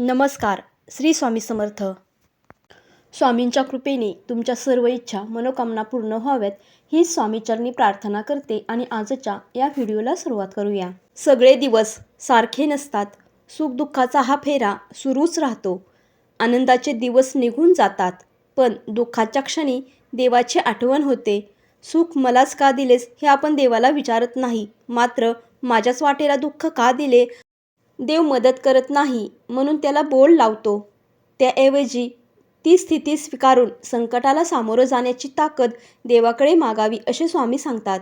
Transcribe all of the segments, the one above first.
नमस्कार श्री स्वामी समर्थ. स्वामींच्या कृपेने तुमच्या सर्व इच्छा मनोकामना पूर्ण व्हाव्यात ही स्वामीचरणी प्रार्थना करते आणि आजच्या या व्हिडिओला सुरुवात करूया. सगळे दिवस सारखे नसतात सुखदुःखाचा हा फेरा सुरूच राहतो. आनंदाचे दिवस निघून जातात पण दुःखाच्या क्षणी देवाची आठवण होते. सुख मलाच का दिलेस हे आपण देवाला विचारत नाही मात्र माझ्याच वाटेला दुःख का दिले? देव मदत करत नाही म्हणून त्याला बोल लावतो. त्याऐवजी ती स्थिती स्वीकारून संकटाला सामोरं जाण्याची ताकद देवाकडे मागावी असे स्वामी सांगतात.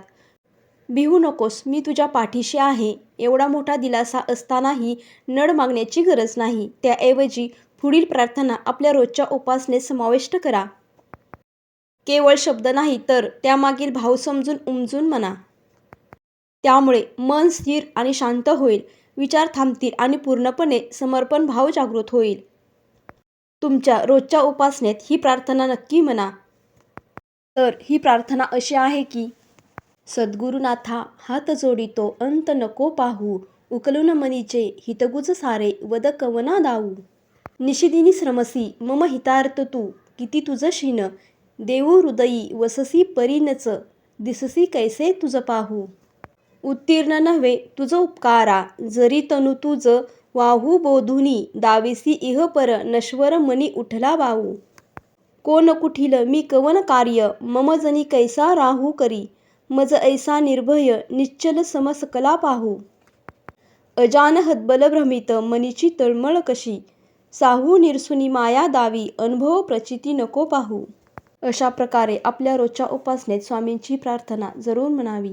भिवू नकोस मी तुझ्या पाठीशी आहे. एवढा मोठा दिलासा असतानाही नड मागण्याची गरज नाही त्याऐवजी पुढील प्रार्थना आपल्या रोजच्या उपासनेत समाविष्ट करा. केवळ शब्द नाही तर त्यामागील भाव समजून उमजून म्हणा. त्यामुळे मन स्थिर आणि शांत होईल. विचार थांबतील आणि पूर्णपणे समर्पण भाव जागृत होईल. तुमच्या रोजच्या उपासनेत ही प्रार्थना नक्की म्हणा. तर ही प्रार्थना अशी आहे की सद्गुरुनाथा हात जोडितो अंत नको पाहू उकलून मनीचे हितगुज सारे वद कवना दाऊ. निशिदिनी श्रमसी मम हितार्थ तू किती तुझं शीन देऊ हृदयी वससी परीनच दिससी कैसे तुझं पाहू. उत्तीर्ण नव्हे तुझ उपकारा. जरी तनु तुझ वाहू बोधुनी दावेसी इह पर नश्वर मनी उठला बाहू कोण कुठील मी कवन कार्य मम जनी कैसा राहू करी. मज ऐसा निर्भय निश्चल समसकला पाहू. अजान हद्बल भ्रमित मनीची तळमळ कशी. साहू निरसुनी माया दावी अनुभव प्रचिती नको पाहू. अशा प्रकारे आपल्या रोजच्या उपासनेत स्वामींची प्रार्थना जरूर म्हणावी.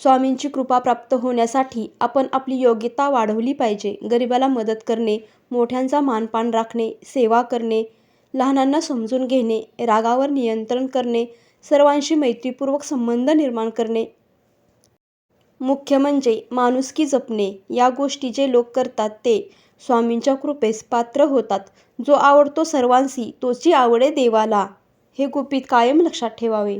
स्वामींची कृपा प्राप्त होण्यासाठी आपण आपली योग्यता वाढवली पाहिजे. गरिबाला मदत करणे मोठ्यांचा मानपान राखणे सेवा करणे लहानांना समजून घेणे रागावर नियंत्रण करणे सर्वांशी मैत्रीपूर्वक संबंध निर्माण करणे. मुख्य म्हणजे माणुसकी जपणे. या गोष्टी जे लोक करतात ते स्वामींच्या कृपेस पात्र होतात. जो आवडतो सर्वांशी तोची आवडे देवाला. हे गुपित कायम लक्षात ठेवावे.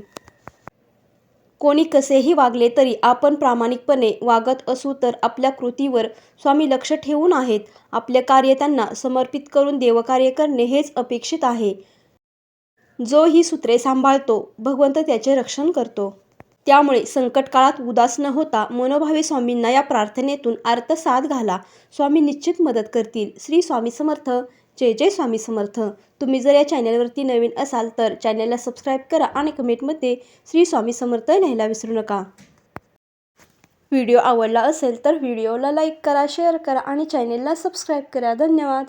कोणी कसेही वागले तरी आपण प्रामाणिकपणे वागत असू तर आपल्या कृतीवर स्वामी लक्ष ठेवून आहेत. आपले कार्य त्यांना समर्पित करून देवकार्य करणे हेच अपेक्षित आहे. जो ही सूत्रे सांभाळतो भगवंत त्याचे रक्षण करतो. त्यामुळे संकट काळात उदास न होता मनोभावे स्वामींना या प्रार्थनेतून अर्थसाध घाला. स्वामी निश्चित मदत करतील. श्री स्वामी समर्थ. जय जय स्वामी समर्थ. तुम्ही जर या चॅनलवरती नवीन असाल तर चॅनलला सबस्क्राईब करा आणि कमेंटमध्ये श्री स्वामी समर्थ लिहायला विसरू नका. व्हिडिओ आवडला असेल तर व्हिडिओला लाईक करा शेअर करा आणि चॅनेलला सबस्क्राईब करा. धन्यवाद.